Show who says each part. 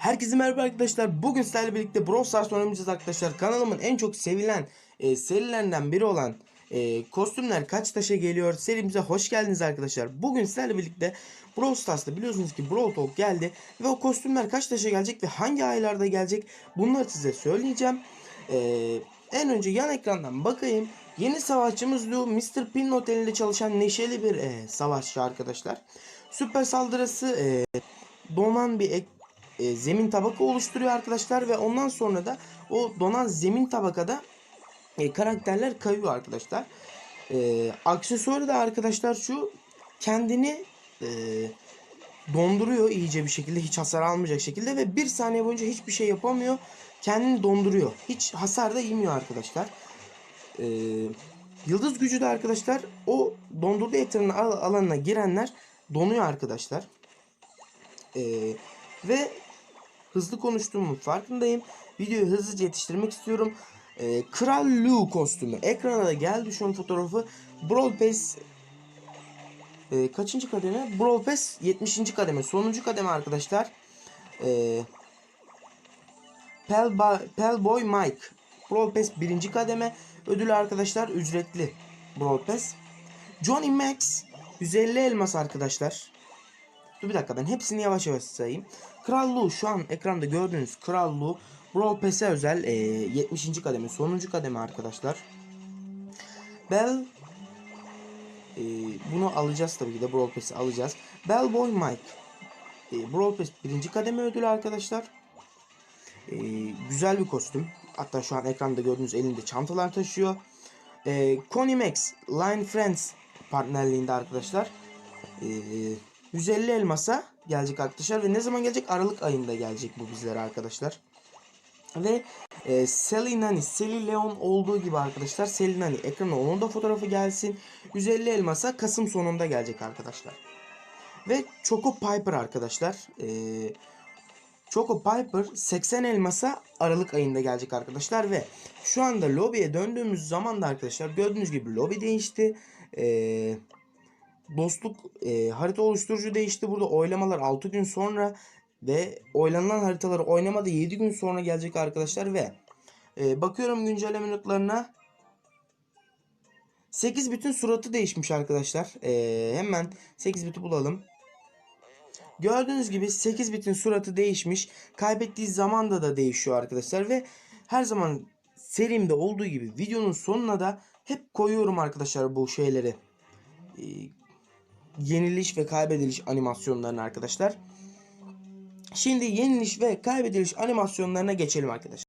Speaker 1: Herkese merhaba arkadaşlar. Bugün sizlerle birlikte Brawl Stars oynayacağız arkadaşlar. Kanalımın en çok sevilen e, serilerinden biri olan e, kostümler kaç taşa geliyor serimize hoş geldiniz arkadaşlar. Bugün sizlerle birlikte Brawl Stars'ta biliyorsunuz ki Brawl Talk geldi ve o kostümler kaç taşa gelecek ve hangi aylarda gelecek bunları size söyleyeceğim. E, en önce yan ekrandan bakayım. Yeni savaşçımız Lou, Mr. Pin otelinde çalışan neşeli bir e, savaşçı arkadaşlar. Süper saldırısı e, donan bir ek, e, zemin tabaka oluşturuyor arkadaşlar ve ondan sonra da o donan zemin tabakada e, karakterler kayıyor arkadaşlar. E, aksesuarı da arkadaşlar şu kendini e, donduruyor iyice bir şekilde hiç hasar almayacak şekilde ve bir saniye boyunca hiçbir şey yapamıyor. Kendini donduruyor. Hiç hasar da yemiyor arkadaşlar. E, yıldız gücü de arkadaşlar o dondurduğu ekranın al- alanına girenler donuyor arkadaşlar. E, ve hızlı konuştuğumun farkındayım. Videoyu hızlıca yetiştirmek istiyorum. Ee, Kral Lu kostümü. Ekrana da geldi şu an fotoğrafı. Brawl Pass e, kaçıncı kademe? Brawl Pass 70. kademe. Sonuncu kademe arkadaşlar. Ee, Pelba, Pelboy Mike. Brawl Pass birinci kademe. Ödülü arkadaşlar ücretli. Brawl Pass. Johnny Max 150 elmas arkadaşlar. Dur bir dakika ben hepsini yavaş yavaş sayayım. Kral şu an ekranda gördüğünüz Kral Lu Brawl Pass'e özel e, 70. kademe sonuncu kademe arkadaşlar. Bell e, bunu alacağız tabii ki de Brawl Pass'i alacağız. Bellboy Mike e, Brawl Pass birinci kademe ödülü arkadaşlar. E, güzel bir kostüm. Hatta şu an ekranda gördüğünüz elinde çantalar taşıyor. E, Connie Max Line Friends partnerliğinde arkadaşlar. E, 150 elmasa gelecek arkadaşlar ve ne zaman gelecek? Aralık ayında gelecek bu bizlere arkadaşlar. Ve e, Sally Nani, Sally Leon olduğu gibi arkadaşlar Sally Nani ekrana onun da fotoğrafı gelsin. 150 elmasa Kasım sonunda gelecek arkadaşlar. Ve Choco Piper arkadaşlar. E, Choco Piper 80 elmasa Aralık ayında gelecek arkadaşlar ve şu anda lobiye döndüğümüz zaman da arkadaşlar gördüğünüz gibi lobi değişti. Eee dostluk e, harita oluşturucu değişti. Burada oylamalar 6 gün sonra ve oylanılan haritaları oynamada 7 gün sonra gelecek arkadaşlar ve e, bakıyorum güncelleme notlarına 8 bütün suratı değişmiş arkadaşlar. E, hemen 8 biti bulalım. Gördüğünüz gibi 8 bitin suratı değişmiş. Kaybettiği zamanda da değişiyor arkadaşlar ve her zaman serimde olduğu gibi videonun sonuna da hep koyuyorum arkadaşlar bu şeyleri. E, yeniliş ve kaybediliş animasyonlarını arkadaşlar. Şimdi yeniliş ve kaybediliş animasyonlarına geçelim arkadaşlar.